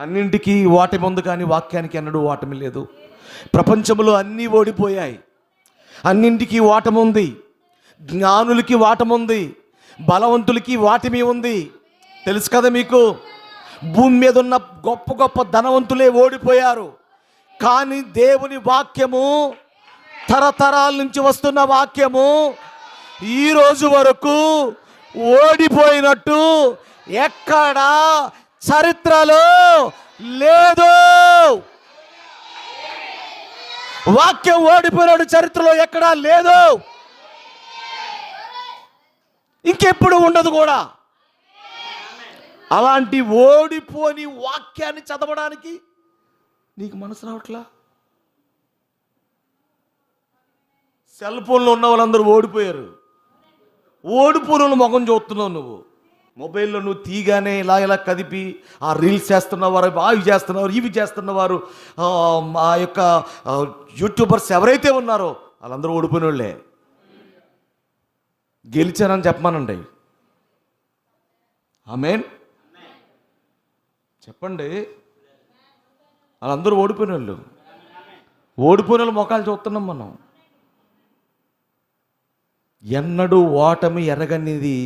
అన్నింటికీ ఓటమి ఉంది కానీ వాక్యానికి ఎన్నడూ ఓటమి లేదు. ప్రపంచంలో అన్నీ ఓడిపోయాయి. అన్నింటికీ ఓటమి ఉంది. జ్ఞానులకి ఓటముంది బలవంతులకి వాటమి ఉంది. తెలుసు కదా మీకు? భూమి మీద ఉన్న గొప్ప గొప్ప ధనవంతులే ఓడిపోయారు. కానీ దేవుని వాక్యము తరతరాల నుంచి వస్తున్న వాక్యము ఈరోజు వరకు ఓడిపోయినట్టు ఎక్కడా చరిత్రలో లేదు. వాక్యం ఓడిపోయినాడు చరిత్రలో ఎక్కడా లేదు. ఇంకెప్పుడు ఉండదు కూడా. అలాంటి ఓడిపోని వాక్యాన్ని చదవడానికి నీకు మనసు రావట్లా? సెల్ ఫోన్లో ఉన్న వాళ్ళందరూ ఓడిపోయారు. ఓడిపోయిన ముఖం చూస్తున్నావు నువ్వు. మొబైల్లో నువ్వు తీగానే ఇలా ఇలా కదిపి ఆ రీల్స్ చేస్తున్నవారు అవి చేస్తున్నవారు ఇవి చేస్తున్నవారు ఆ, మా యొక్క యూట్యూబర్స్ ఎవరైతే ఉన్నారో వాళ్ళందరూ ఓడిపోయిన వాళ్ళే గెలిచానని చెప్పమానండి. ఆమెన్? చెప్పండి. వాళ్ళందరూ ఓడిపోయిన వాళ్ళు ఓడిపోయిన వాళ్ళు మొఖాలు చూస్తున్నాం మనం. ఎన్నడూ ఓటమి ఎరగనిది